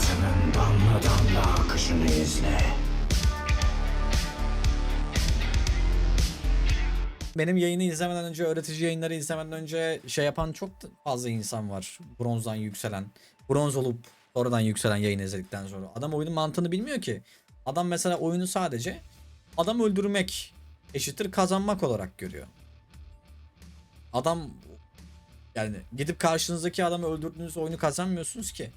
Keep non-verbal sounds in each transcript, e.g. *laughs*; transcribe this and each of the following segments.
Hayatının damla damla akışını izle. Benim yayını izlemeden önce, öğretici yayınları izlemeden önce şey yapan çok fazla insan var. Bronzdan yükselen. Bronz olup sonradan yükselen yayını izledikten sonra. Adam oyunun mantığını bilmiyor ki. Adam mesela oyunu sadece adam öldürmek eşittir kazanmak olarak görüyor. Adam yani gidip karşınızdaki adamı öldürdüğünüz oyunu kazanmıyorsunuz ki.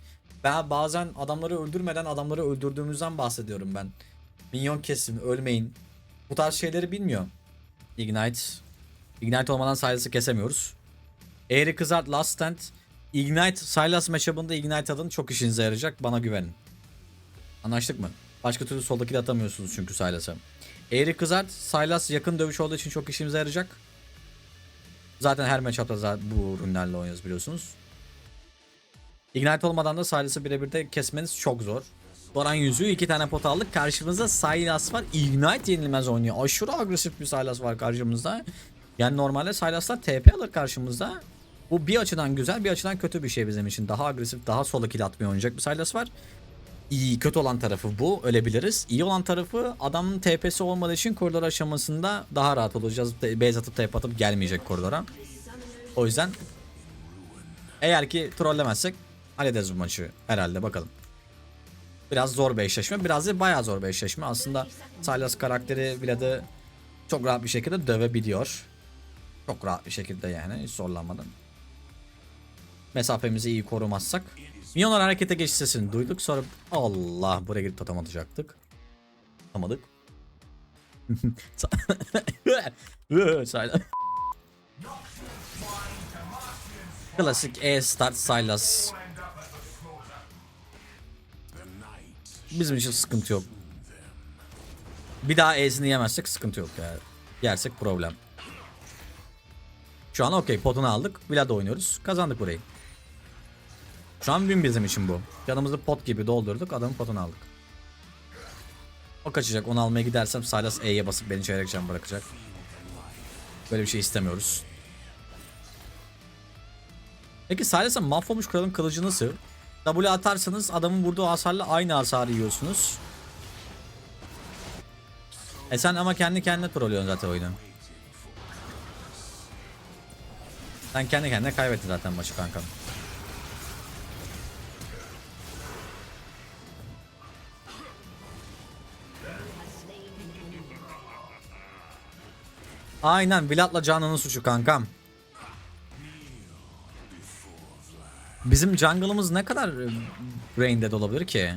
Ben bazen adamları öldürmeden adamları öldürdüğümüzden bahsediyorum ben. Minyon kesin, ölmeyin. Bu tarz şeyleri bilmiyor. Ignite. Ignite olmadan Silas'ı kesemiyoruz. Eğri Kızart Last Stand. Ignite Silas matchup'ında Ignite adın çok işinize yarayacak. Bana güvenin. Anlaştık mı? Başka türlü soldaki de atamıyorsunuz çünkü Silas'a. Eğri Kızart Silas yakın dövüş olduğu için çok işimize yarayacak. Zaten her matchup'ta bu ürünlerle oynuyoruz biliyorsunuz. Ignite olmadan da Silas'ı birebir de kesmeniz çok zor. Baran yüzüğü iki tane pot aldık. Karşımızda Sylas var. Ignite yenilmez oynuyor. Aşırı agresif bir Sylas var karşımızda. Yani normalde Sylas'lar TP alır karşımızda. Bu bir açıdan güzel bir açıdan kötü bir şey bizim için. Daha agresif daha sola kill atmaya oynayacak bir Sylas var. İyi kötü olan tarafı bu ölebiliriz. İyi olan tarafı adamın TP'si olmadığı için koridor aşamasında daha rahat olacağız. Base atıp TP atıp gelmeyecek koridora. O yüzden eğer ki trollemezsek hallederiz bu maçı herhalde bakalım. Biraz zor bir eşleşme. Biraz da bayağı zor bir eşleşme. Aslında Silas karakteri Vlad'ı çok rahat bir şekilde dövebiliyor. Çok rahat bir şekilde yani hiç zorlanmadan. Mesafemizi iyi korumazsak. Minyonlar harekete geçiş sesini duyduk. Sonra Allah buraya gidip totem atacaktık. Atamadık. *laughs* Klasik E start Silas. Bizim için sıkıntı yok. Bir daha E'sini yemezsek sıkıntı yok ya. Yersek problem. Şu an okey potunu aldık. Vlad oynuyoruz. Kazandık burayı. Şu an win bizim için bu. Yanımızda pot gibi doldurduk. Adamın potunu aldık. O kaçacak. Onu almaya gidersem Silas E'ye basıp beni çeyrek can bırakacak. Böyle bir şey istemiyoruz. Peki Silas'a mahvolmuş kralın kılıcı nasıl? W atarsanız adamın vurduğu hasarla aynı hasarı yiyorsunuz. E sen ama kendi kendine trollüyorsun zaten oyunu. Sen kendi kendine kaybettin zaten maçı kankam. Aynen Vlad'la Canan'ın suçu kankam. Bizim jungle'ımız ne kadar e, brain dead olabilir ki?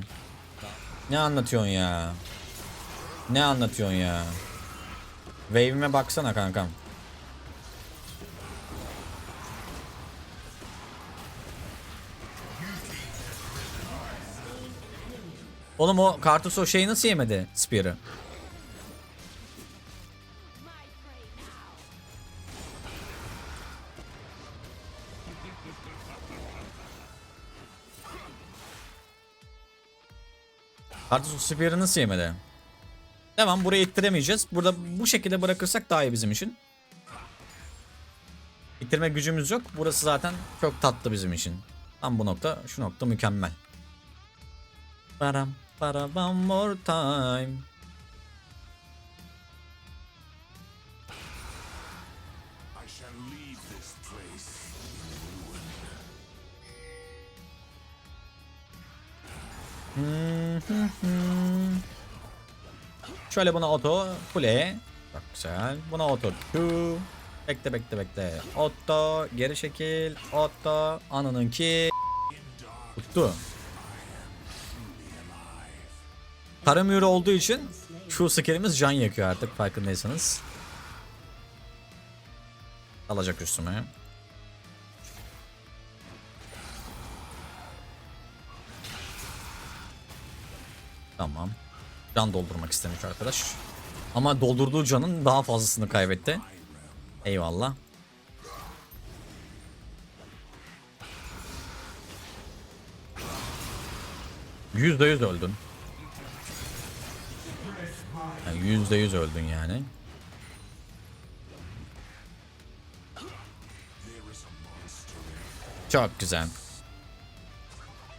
Ne anlatıyorsun ya? Ne anlatıyorsun ya? Wave'ime baksana kankam. Oğlum o Kartus o şeyi nasıl yemedi? Spear'ı. Kartus Spear'ı nasıl yemedi? Tamam burayı ittiremeyeceğiz. Burada bu şekilde bırakırsak daha iyi bizim için. İttirme gücümüz yok. Burası zaten çok tatlı bizim için. Tam bu nokta, şu nokta mükemmel. Param para one more time. Şöyle buna auto kule. Çok güzel. Buna auto Q. Bekle bekle bekle. Auto geri çekil. Auto ananınki. Tuttu. Kara mühürü olduğu için şu skillimiz can yakıyor artık farkındaysanız. Alacak üstüme. Tamam. Can doldurmak istemiş arkadaş. Ama doldurduğu canın daha fazlasını kaybetti. Eyvallah. Yüzde yüz öldün. Yüzde yüz öldün yani. Çok güzel.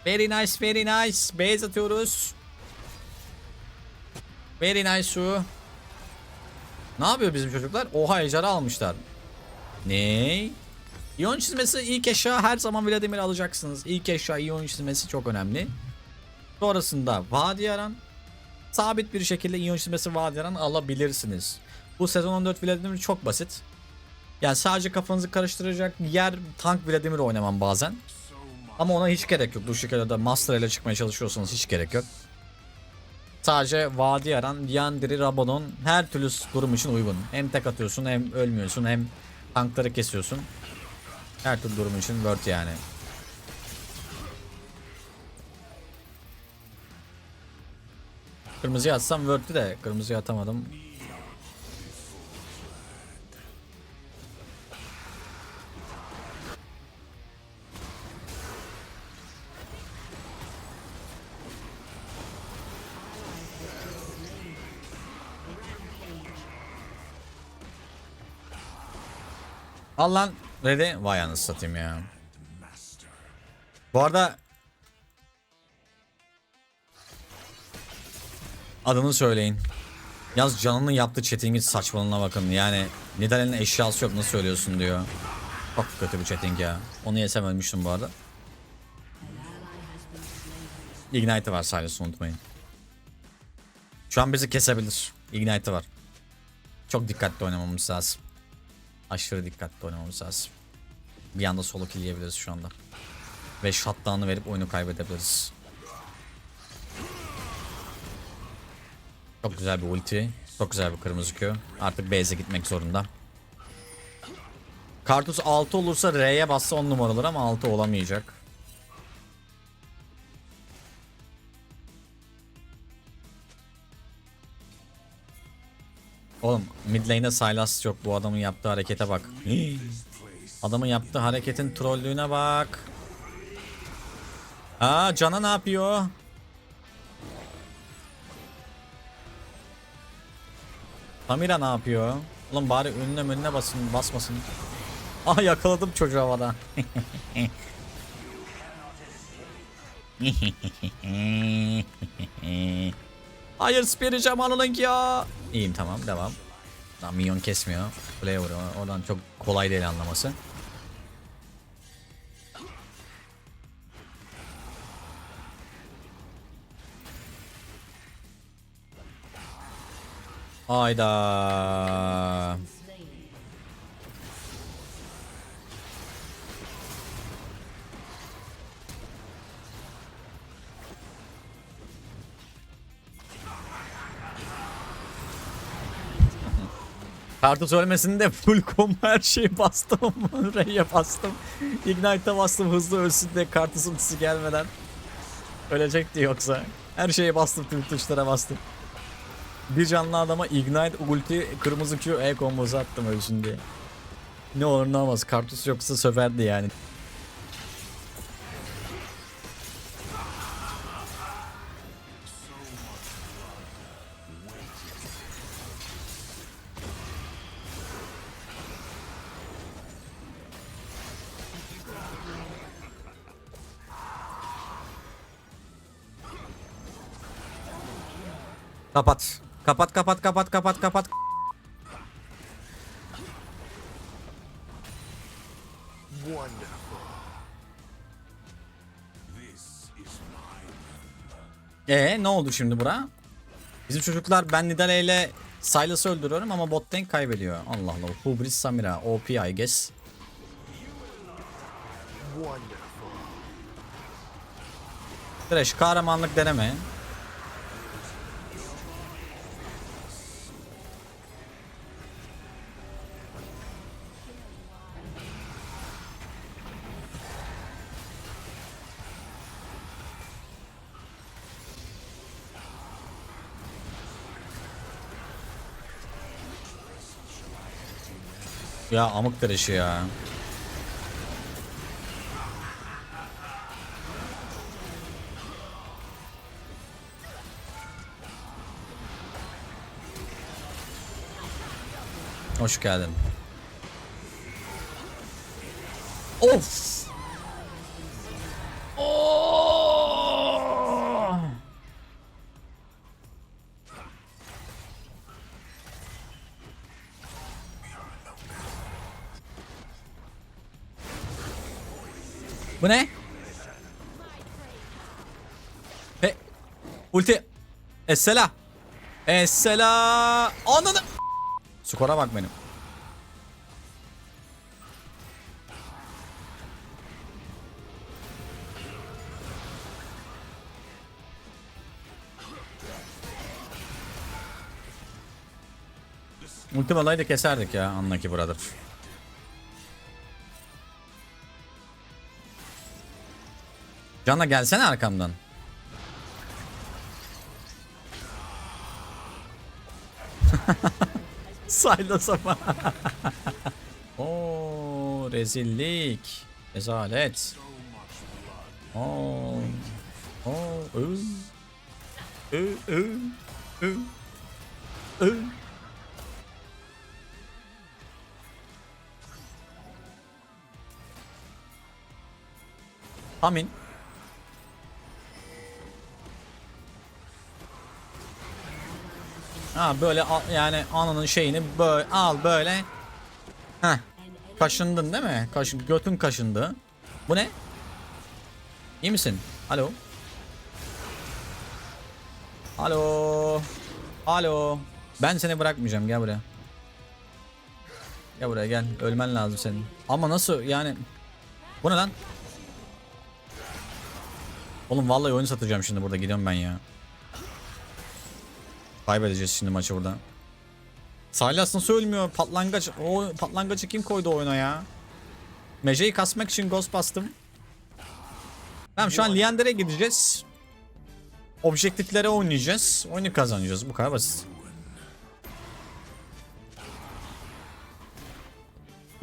Very nice, very nice. Base atıyoruz. Very nice su. Ne yapıyor bizim çocuklar? Oha ejderha almışlar. Ne? İyon çizmesi ilk eşya her zaman Vladimir alacaksınız. İlk eşya iyon çizmesi çok önemli. Sonrasında Vadiyaran. Sabit bir şekilde iyon çizmesi Vadiyaran alabilirsiniz. Bu sezon 14 Vladimir çok basit. Yani sadece kafanızı karıştıracak yer tank Vladimir oynamam bazen. Ama ona hiç gerek yok. Şekilde de Master ile çıkmaya çalışıyorsanız hiç gerek yok. Sadece vadi yaran Yandiri, Rabadon her türlü durum için uygun. Hem tek atıyorsun hem ölmüyorsun hem tankları kesiyorsun. Her türlü durum için worth yani. Kırmızıya atsam worth'tü de kırmızıya atamadım. Al lan Red'i vay anasını satayım ya. Bu arada adını söyleyin. Yaz canının yaptığı chatting'in saçmalığına bakın. Yani Nidalee'nin eşyası yok nasıl söylüyorsun diyor. Çok kötü bir chatting ya. Onu yesem ölmüştüm bu arada. Ignite var sadece unutmayın. Şu an bizi kesebilir. Ignite var. Çok dikkatli oynamamız lazım. Aşırı dikkatli oynamamız lazım. Bir anda solo kill şu anda. Ve shutdown'ı verip oyunu kaybedebiliriz. Çok güzel bir ulti. Çok güzel bir kırmızı Q. Artık base'e gitmek zorunda. Kartus 6 olursa R'ye bassa 10 numara olur ama 6 olamayacak. Oğlum mid lane'de Sylas yok. Bu adamın yaptığı harekete bak. *gasps* Adamın yaptığı hareketin trollüğüne bak. Aa Cana ne yapıyor? Tamira ne yapıyor? Oğlum bari önüne önüne basın basmasın. Ah yakaladım çocuğu havada. *laughs* Hayır Spirit Jamal'ın ya. İyiyim tamam devam. Tamam minyon kesmiyor. Play vuruyor. Oradan çok kolay değil anlaması. Hayda. Kartı söylemesinde de full combo her şeyi bastım. *laughs* R'ye bastım. Ignite'a bastım hızlı ölsün diye kartı ultisi gelmeden. Ölecekti yoksa. Her şeye bastım tüm tuşlara bastım. Bir canlı adama Ignite ulti kırmızı Q E kombosu attım ölsün diye. Ne olur ne olmaz kartus yoksa söverdi yani. Kapat. Kapat kapat kapat kapat kapat. Ee ne oldu şimdi bura? Bizim çocuklar ben Nidale ile Silas'ı öldürüyorum ama bot tank kaybediyor. Allah Allah. Hubris Samira. OP I guess. Thresh kahramanlık deneme. Ya amık Thresh'i ya. Hoş geldin. Of. Bu ne? He. Ulti. Essela. Essela. Ananı. Skora bak benim. Ultim olaydı keserdik ya Unlucky Brother. Canla gelsene arkamdan. *laughs* Saylasam. *laughs* Oo rezillik. Rezalet. Oo. Oo. Ö. Ö. Ö. Ö. Ö. Amin. Ha böyle al- yani ananın şeyini böyle al böyle. Heh. Kaşındın değil mi? Kaş, götün kaşındı. Bu ne? İyi misin? Alo. Alo. Alo. Ben seni bırakmayacağım gel buraya. Gel buraya gel. Ölmen lazım senin. Ama nasıl yani? Bu ne lan? Oğlum vallahi oyunu satacağım şimdi burada gidiyorum ben ya. Kaybedeceğiz şimdi maçı burada. Silas nasıl ölmüyor? Patlangaç. O patlangacı kim koydu oyuna ya? Mece'yi kasmak için ghost bastım. Tamam şu an Liander'e gideceğiz. Objektiflere oynayacağız. Oyunu kazanacağız. Bu kadar basit.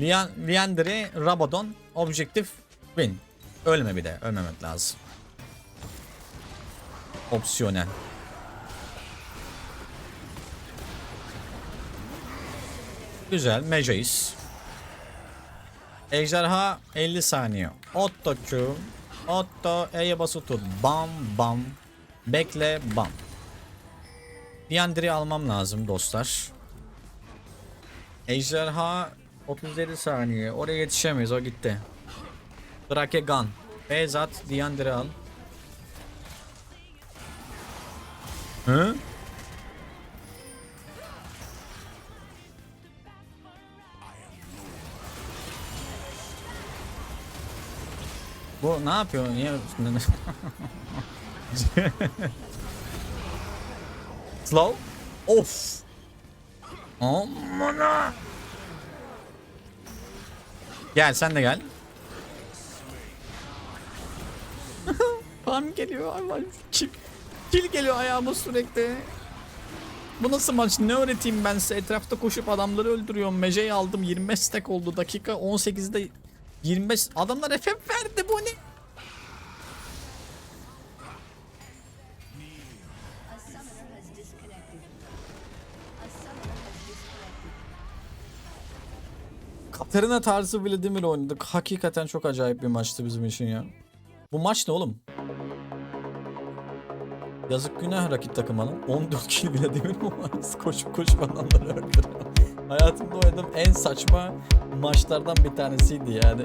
Lian, Liander'e Rabadon objektif win. Ölme bir de. Ölmemek lazım. Opsiyonel. Güzel. Mece'yiz. Ejderha 50 saniye. Otto Q. Otto E'ye basılı tut. Bam bam. Bekle bam. Diandri almam lazım dostlar. Ejderha 37 saniye. Oraya yetişemeyiz. O gitti. Drake Gun. Beyzat Diandri al. Hı? Bu ne yapıyor? Niye? Slow? Of. Amına. Gel sen de gel. *laughs* Pam geliyor ay Kim? Kill geliyor ayağıma sürekli. Bu nasıl maç? Ne öğreteyim ben size? Etrafta koşup adamları öldürüyorum. Mece'yi aldım. 25 stack oldu. Dakika 18'de 25. Adamlar FF verdi bu ne? Katarina tarzı Vladimir oynadık. Hakikaten çok acayip bir maçtı bizim için ya. Bu maç ne oğlum? Yazık günah rakip takımının 14 kill Vladimir mi var? Koşup koşup adamları öldürüyor. Hayatımda oynadığım en saçma maçlardan bir tanesiydi yani.